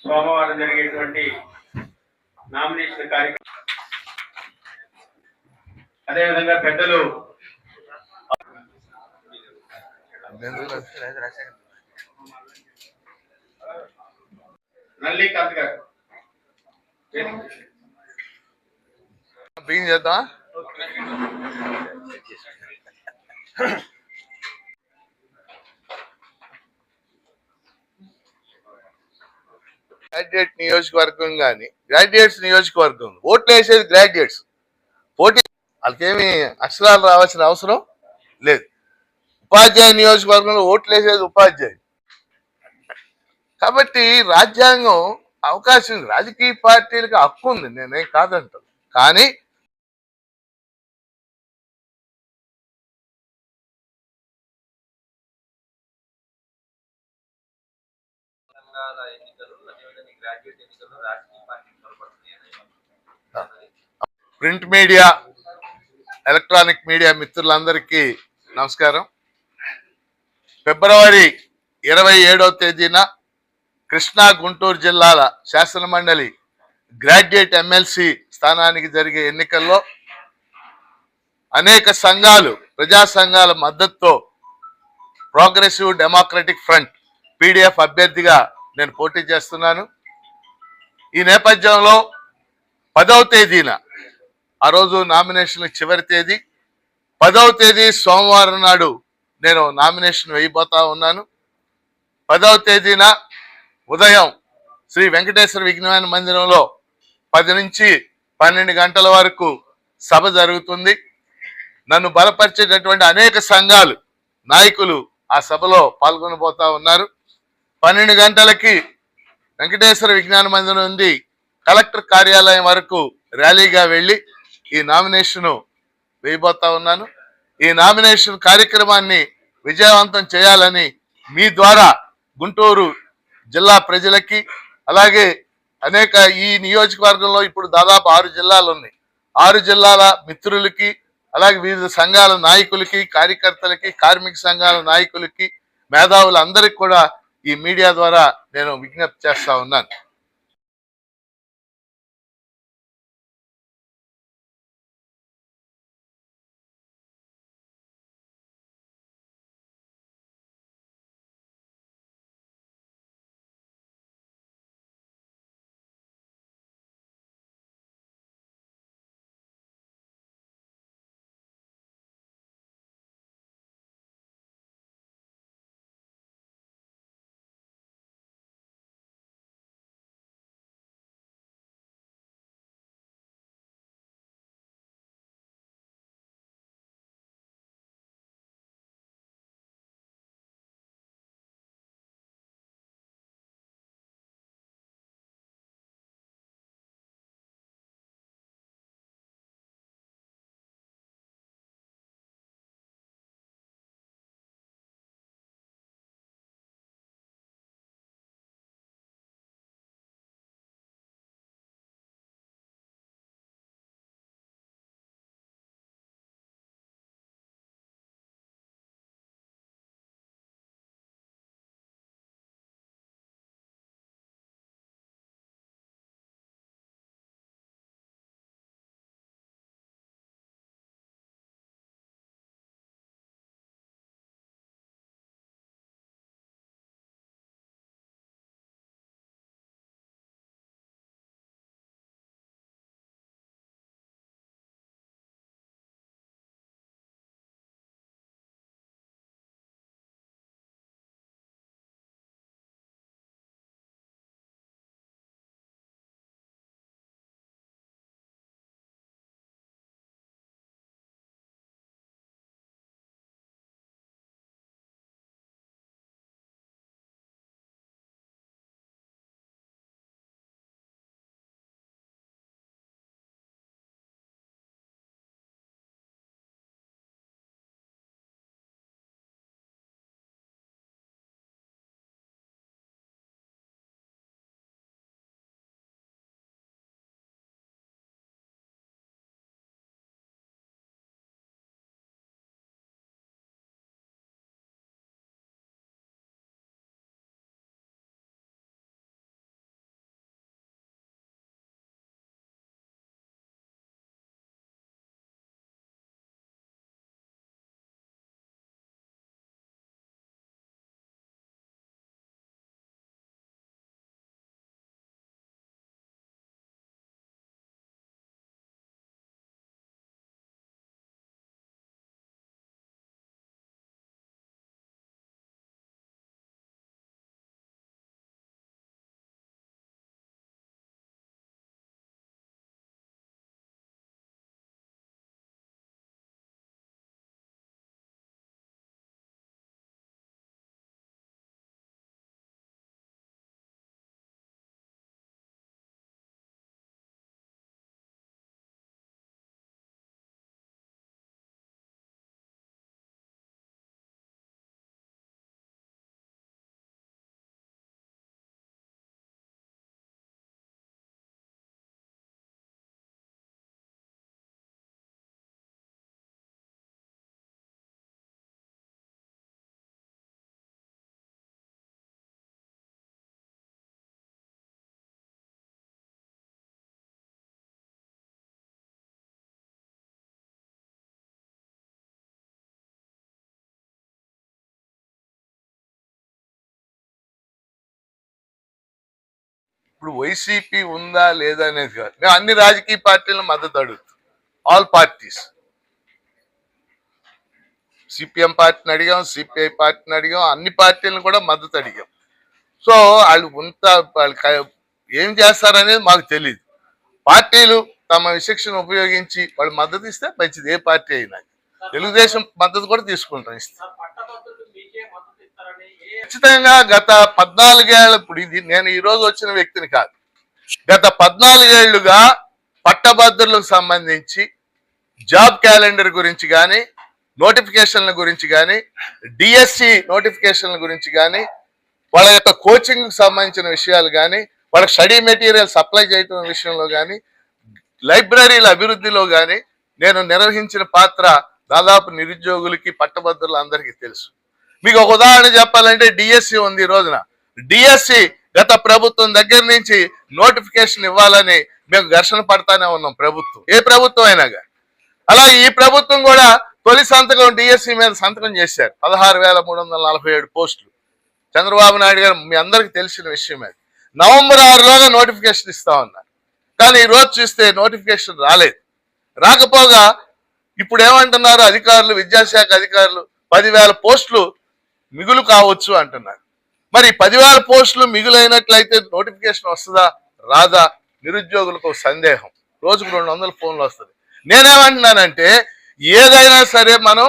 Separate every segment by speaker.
Speaker 1: సోమవారం జరిగేటువంటి నామినేషన్ కార్యక్రమం. అదేవిధంగా పెద్దలు నల్లి కాంత్ గారు
Speaker 2: చేద్దాం గ్రాడ్యుయేట్ నియోజకవర్గం కానీ గ్రాడ్యుయేట్స్ నియోజకవర్గం. ఓట్లు వేసేది గ్రాడ్యుయేట్స్ పోటీ వాళ్ళకేమి అక్షరాలు రావాల్సిన అవసరం లేదు. ఉపాధ్యాయ నియోజకవర్గంలో ఓట్లు వేసేది ఉపాధ్యాయులు. కాబట్టి రాజ్యాంగం అవకాశం ఉంది. రాజకీయ పార్టీలకు హక్కు ఉంది. నేనేం కాదంటాను. కానీ
Speaker 3: రకాల ఎన్నికలు అదేవిధంగా గ్రాడ్యుయేట్ ఎన్నికలు రాజకీయ పార్టీలు పొరపడుతున్నాయని
Speaker 2: ప్రింట్ మీడియా ఎలక్ట్రానిక్ మీడియా మిత్రులందరికీ నమస్కారం. ఫిబ్రవరి ఇరవై ఏడవ తేదీన కృష్ణా గుంటూరు జిల్లాల శాసన మండలి గ్రాడ్యుయేట్ ఎమ్మెల్సీ స్థానానికి జరిగే ఎన్నికల్లో అనేక సంఘాలు ప్రజా సంఘాల మద్దతుతో ప్రోగ్రెసివ్ డెమోక్రటిక్ ఫ్రంట్ పీడిఎఫ్ అభ్యర్థిగా నేను పోటీ చేస్తున్నాను. ఈ నేపథ్యంలో పదవ తేదీన ఆ రోజు నామినేషన్ చివరి తేదీ పదవ తేదీ సోమవారం నాడు నేను నామినేషన్ వేయబోతా ఉన్నాను. పదవ తేదీన ఉదయం శ్రీ వెంకటేశ్వర విజ్ఞాన మందిరంలో పది నుంచి పన్నెండు గంటల వరకు సభ జరుగుతుంది. నన్ను బలపరిచేటటువంటి అనేక సంఘాలు నాయకులు ఆ సభలో పాల్గొనబోతా ఉన్నారు. పన్నెండు గంటలకి వెంకటేశ్వర విజ్ఞాన మందిరం నుండి కలెక్టర్ కార్యాలయం వరకు ర్యాలీగా వెళ్ళి ఈ నామినేషన్ వేయబోతా ఉన్నాను. ఈ నామినేషన్ కార్యక్రమాన్ని విజయవంతం చేయాలని మీ ద్వారా గుంటూరు జిల్లా ప్రజలకి అలాగే అనేక ఈ నియోజకవర్గంలో ఇప్పుడు దాదాపు ఆరు జిల్లాలు ఉన్నాయి. ఆరు జిల్లాల మిత్రులకి అలాగే వివిధ సంఘాల నాయకులకి కార్యకర్తలకి కార్మిక సంఘాల నాయకులకి మేధావులందరికీ కూడా ఈ మీడియా ద్వారా నేను విజ్ఞప్తి చేస్తా ఉన్నాను. ఇప్పుడు వైసీపీ ఉందా లేదా అనేది కాదు. మేము అన్ని రాజకీయ పార్టీలను మద్దతు అడుగుతాం. ఆల్ పార్టీస్ సిపిఎం పార్టీని అడిగాం సిపిఐ పార్టీని అడిగాం అన్ని పార్టీలను కూడా మద్దతు అడిగాం. సో వాళ్ళు ఉంత వాళ్ళు ఏం చేస్తారనేది మాకు తెలియదు పార్టీలు తమ విశిక్షణ ఉపయోగించి వాళ్ళు మద్దతు ఇస్తే మంచిది. ఏ పార్టీ అయినా. తెలుగుదేశం మద్దతు కూడా తీసుకుంటాం ఇస్తే. ఖచ్చితంగా గత పద్నాలుగేళ్ళ ఇప్పుడు ఇది నేను ఈ రోజు వచ్చిన వ్యక్తిని కాదు. గత పద్నాలుగేళ్ళుగా పట్టభద్రులకు సంబంధించి జాబ్ క్యాలెండర్ గురించి కానీ నోటిఫికేషన్ల గురించి కానీ డిఎస్సి నోటిఫికేషన్ల గురించి కానీ వాళ్ళ యొక్క కోచింగ్ సంబంధించిన విషయాలు కానీ వాళ్ళ స్టడీ మెటీరియల్ సప్లై చేయటం విషయంలో కానీ లైబ్రరీల అభివృద్ధిలో కానీ నేను నిర్వహించిన పాత్ర దాదాపు నిరుద్యోగులకి పట్టభద్రులు అందరికీ తెలుసు. మీకు ఒక ఉదాహరణ చెప్పాలంటే డిఎస్సి ఉంది ఈ రోజున. డిఎస్సి గత ప్రభుత్వం దగ్గర నుంచి నోటిఫికేషన్ ఇవ్వాలని మేము ఘర్షణ పడతానే ఉన్నాం ప్రభుత్వం. ఏ ప్రభుత్వం అయినా అలాగే ఈ ప్రభుత్వం కూడా తొలి సంతకం డిఎస్సి మీద సంతకం చేశారు. పదహారు వేల మూడు వందల నలభై ఏడు పోస్టులు. చంద్రబాబు నాయుడు గారు మీ అందరికి తెలిసిన విషయం అది. నవంబర్ ఆరులోగా నోటిఫికేషన్ ఇస్తా ఉన్నారు. కానీ ఈరోజు రోజు చూస్తే నోటిఫికేషన్ రాలేదు. రాకపోగా ఇప్పుడు ఏమంటున్నారు అధికారులు విద్యాశాఖ అధికారులు? పదివేల పోస్టులు మిగులు కావచ్చు అంటున్నారు. మరి పదివేల పోస్టులు మిగులైనట్లయితే నోటిఫికేషన్ వస్తుందా? రాదా? నిరుద్యోగులకు ఒక సందేహం. రోజుకు రెండు వందల ఫోన్లు వస్తుంది. నేనేమంటున్నానంటే ఏదైనా సరే మనం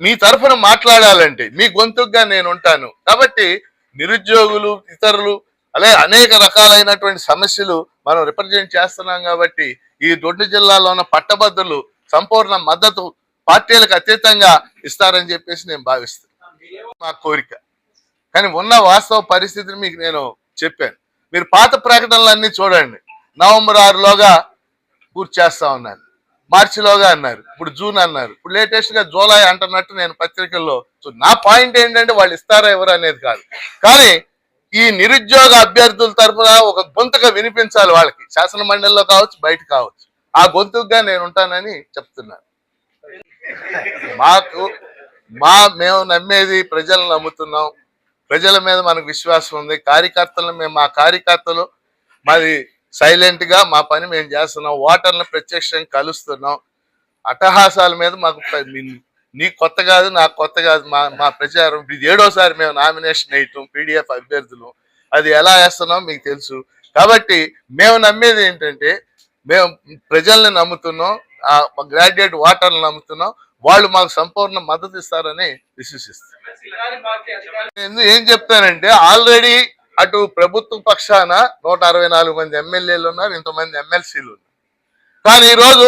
Speaker 2: మీ తరఫున మాట్లాడాలంటే మీ గొంతుగా నేను ఉంటాను కాబట్టి నిరుద్యోగులు ఇతరులు అలాగే అనేక రకాలైనటువంటి సమస్యలు మనం రిప్రజెంట్ చేస్తున్నాం కాబట్టి ఈ దొడ్డు జిల్లాలో ఉన్న పట్టభద్రులు సంపూర్ణ మద్దతు పార్టీలకు అతీతంగా ఇస్తారని చెప్పేసి నేను భావిస్తున్నాను మా కోరిక. కానీ ఉన్న వాస్తవ పరిస్థితిని మీకు నేను చెప్పాను. మీరు పాత ప్రకటనలన్నీ చూడండి. నవంబర్ ఆరులోగా పూర్తి చేస్తా ఉన్నాను మార్చిలోగా అన్నారు. ఇప్పుడు జూన్ అన్నారు. ఇప్పుడు లేటెస్ట్గా జూలై అంటున్నట్టు నేను పత్రికల్లో నా పాయింట్ ఏంటంటే వాళ్ళు ఇస్తారా ఎవరు అనేది కాదు. కానీ ఈ నిరుద్యోగ అభ్యర్థుల తరఫున ఒక గొంతుగా వినిపించాలి వాళ్ళకి. శాసన మండలిలో కావచ్చు బయట కావచ్చు. ఆ గొంతుగా నేను ఉంటానని చెప్తున్నాను. మాకు మా మేము నమ్మేది ప్రజలను నమ్ముతున్నాం. ప్రజల మీద మనకు విశ్వాసం ఉంది. కార్యకర్తలను మేము మా కార్యకర్తలు మాది సైలెంట్గా మా పని మేము చేస్తున్నాం. ఓటర్లను ప్రత్యక్షంగా కలుస్తున్నాం. అట్టహాసాల మీద మాకు నీ కొత్త కాదు నా కొత్త కాదు మా మా ప్రచారం. ఇది ఏడోసారి మేము నామినేషన్ వేయటం పీడిఎఫ్ అభ్యర్థులు. అది ఎలా వేస్తున్నాం మీకు తెలుసు. కాబట్టి మేము నమ్మేది ఏంటంటే మేము ప్రజల్ని నమ్ముతున్నాం. గ్రాడ్యుయేట్ ఓటర్లు నమ్ముతున్నాం. వాళ్ళు మాకు సంపూర్ణ మద్దతు ఇస్తారని విశ్వసిస్తారు ఏం చెప్తానంటే ఆల్రెడీ అటు ప్రభుత్వ పక్షాన నూట అరవై నాలుగు మంది ఎమ్మెల్యేలు ఉన్నారు ఇంతమంది ఎమ్మెల్సీలు ఉన్నారు. కానీ ఈ రోజు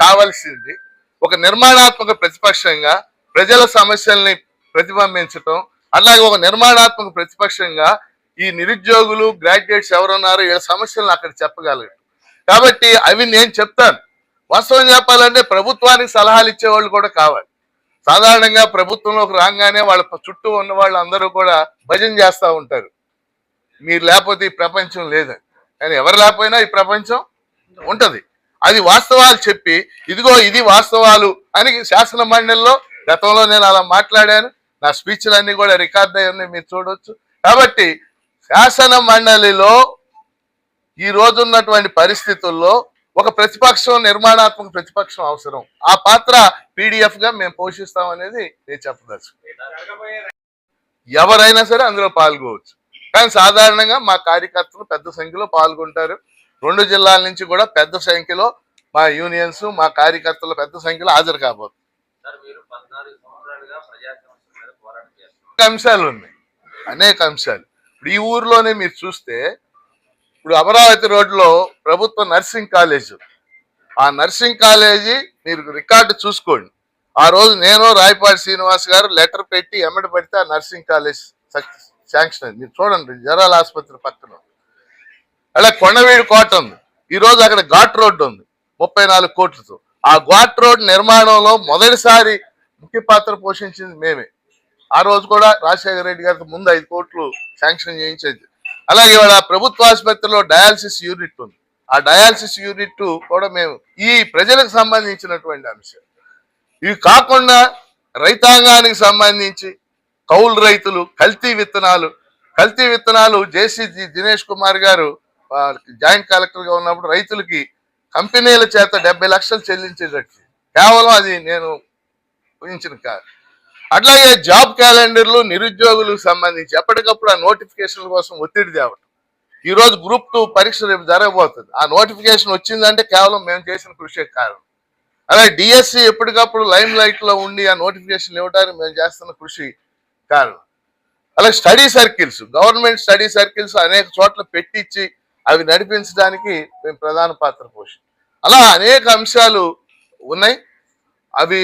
Speaker 2: కావాల్సింది ఒక నిర్మాణాత్మక ప్రతిపక్షంగా ప్రజల సమస్యల్ని ప్రతిబింబించటం అలాగే ఒక నిర్మాణాత్మక ప్రతిపక్షంగా ఈ నిరుద్యోగులు గ్రాడ్యుయేట్స్ ఎవరున్నారు వీళ్ళ సమస్యలను అక్కడ చెప్పగలగటం. కాబట్టి అవి నేను చెప్తాను. వాస్తవం చెప్పాలంటే ప్రభుత్వానికి సలహాలు ఇచ్చేవాళ్ళు కూడా కావాలి. సాధారణంగా ప్రభుత్వంలోకి రాగానే వాళ్ళ చుట్టూ ఉన్న వాళ్ళు అందరూ కూడా భజన చేస్తూ ఉంటారు. మీరు లేకపోతే ఈ ప్రపంచం లేదని. కానీ ఎవరు లేకపోయినా ఈ ప్రపంచం ఉంటుంది. అది వాస్తవాలు చెప్పి ఇదిగో ఇది వాస్తవాలు అని శాసన మండలిలో గతంలో నేను అలా మాట్లాడాను. నా స్పీచ్లన్నీ కూడా రికార్డ్ అయ్యి ఉన్నాయి మీరు చూడవచ్చు కాబట్టి శాసన మండలిలో ఈ రోజున్నటువంటి పరిస్థితుల్లో ఒక ప్రతిపక్షం నిర్మాణాత్మక ప్రతిపక్షం అవసరం. ఆ పాత్ర పీడిఎఫ్గా మేము పోషిస్తాం అనేది నేను చెప్పదలుచు ఎవరైనా సరే అందులో పాల్గొవచ్చు. కానీ సాధారణంగా మా కార్యకర్తలు పెద్ద సంఖ్యలో పాల్గొంటారు. రెండు జిల్లాల నుంచి కూడా పెద్ద సంఖ్యలో మా యూనియన్స్ మా కార్యకర్తలు పెద్ద సంఖ్యలో హాజరు అనేక అంశాలు ఉన్నాయి. అనేక అంశాలు. ఇప్పుడు ఈ ఊర్లోనే మీరు చూస్తే ఇప్పుడు అమరావతి రోడ్లో ప్రభుత్వ నర్సింగ్ కాలేజ్. ఆ నర్సింగ్ కాలేజీ మీరు రికార్డు చూసుకోండి. ఆ రోజు నేను రాయపాటి శ్రీనివాస్ గారు లెటర్ పెట్టి ఎమ్మడి పెడితే ఆ నర్సింగ్ కాలేజ్ శాంక్షన్ అయింది. మీరు చూడండి జరాల ఆసుపత్రి పక్కన అలా కొండవీడి కోట ఉంది. ఈ రోజు అక్కడ ఘాట్ రోడ్డు ఉంది ముప్పై నాలుగు కోట్లతో. ఆ ఘాట్ రోడ్ నిర్మాణంలో మొదటిసారి ముఖ్య పాత్ర పోషించింది మేమే. ఆ రోజు కూడా రాజశేఖర రెడ్డి గారికి ముందు ఐదు కోట్లు శాంక్షన్ చేయించేది. అలాగే ఇవాళ ప్రభుత్వ ఆసుపత్రిలో డయాలసిస్ యూనిట్ ఉంది. ఆ డయాలసిస్ యూనిట్ కూడా మేము ఈ ప్రజలకు సంబంధించినటువంటి అంశం. ఇవి కాకుండా రైతాంగానికి సంబంధించి కౌలు రైతులు కల్తీ విత్తనాలు కల్తీ విత్తనాలు జేసీ దినేష్ కుమార్ గారు జాయింట్ కలెక్టర్గా ఉన్నప్పుడు రైతులకి కంపెనీల చేత డెబ్బై లక్షలు చెల్లించేటట్టు. కేవలం అది నేను ఊహించిన కాదు అట్లాగే జాబ్ క్యాలెండర్లు నిరుద్యోగులకు సంబంధించి ఎప్పటికప్పుడు ఆ నోటిఫికేషన్ కోసం ఒత్తిడి తేవటం. ఈ రోజు గ్రూప్ టూ పరీక్ష రేపు జరగబోతుంది. ఆ నోటిఫికేషన్ వచ్చిందంటే కేవలం మేము చేసిన కృషి కారణం. అలాగే డిఎస్సి ఎప్పటికప్పుడు లైమ్ లైట్లో ఉండి ఆ నోటిఫికేషన్ ఇవ్వడానికి మేము చేస్తున్న కృషి కారణం. అలాగే study circles government study circles అనేక చోట్ల పెట్టించి అవి నడిపించడానికి మేము ప్రధాన పాత్ర పోషి అలా అనేక అంశాలు ఉన్నాయి. అవి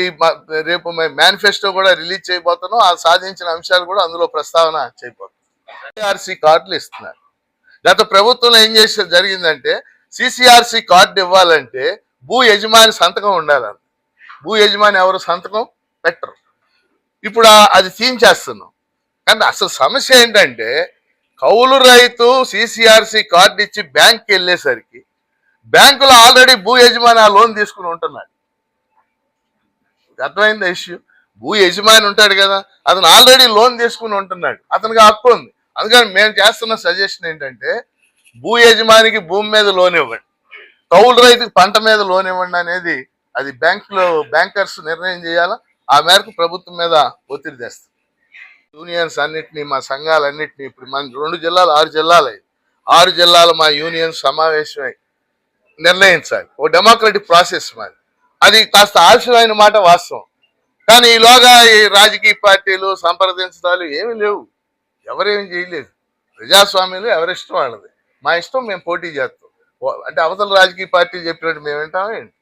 Speaker 2: రేపు మేనిఫెస్టో కూడా రిలీజ్ చేయబోతున్నాం. ఆ సాధించిన అంశాలు కూడా అందులో ప్రస్తావన చేయబోతున్నాం. సిఆర్సీ కార్డులు ఇస్తున్నారు. గత ప్రభుత్వంలో ఏం చేసే జరిగిందంటే సిసిఆర్సి కార్డు ఇవ్వాలంటే భూ యజమాని సంతకం ఉండాలని భూ యజమాని ఎవరు సంతకం? పెట్టరు. ఇప్పుడు అది తీయించేస్తున్నాం కానీ అసలు సమస్య ఏంటంటే కౌలు రైతు సిసిఆర్సి కార్డు ఇచ్చి బ్యాంక్కి వెళ్ళేసరికి బ్యాంకులో ఆల్రెడీ భూ యజమాని ఆ లోన్ తీసుకుని ఉంటున్నాడు. అర్థమైంది ఇష్యూ? భూ యజమాని ఉంటాడు కదా అతను ఆల్రెడీ లోన్ తీసుకుని ఉంటున్నాడు. అతనికి హక్కు ఉంది. అందుకని మేము చేస్తున్న సజెషన్ ఏంటంటే భూ యజమానికి భూమి మీద లోన్ ఇవ్వండి. కౌలు రైతుకి పంట మీద లోన్ ఇవ్వండి అనేది అది బ్యాంకులో బ్యాంకర్స్ నిర్ణయం చేయాలా? ఆ మేరకు ప్రభుత్వం మీద ఒత్తిడి తెస్తుంది. యూనియన్స్ అన్నిటినీ మా సంఘాలన్నింటినీ ఇప్పుడు మన రెండు జిల్లాలు ఆరు జిల్లాలు ఆరు జిల్లాలు మా యూనియన్ సమావేశమై నిర్ణయించాలి. ఓ డెమోక్రటిక్ ప్రాసెస్ మాది. అది కాస్త ఆలస్యమైన మాట వాస్తవం. కానీ ఈలోగా ఈ రాజకీయ పార్టీలు సంప్రదించడాలు ఏమీ లేవు. ఎవరేమి చేయలేదు. ప్రజాస్వామ్యంలో ఎవరిష్టం వాళ్ళది. మా ఇష్టం మేము పోటీ చేస్తాం. అంటే అవతల రాజకీయ పార్టీ చెప్పినట్టు మేము వింటామేంటి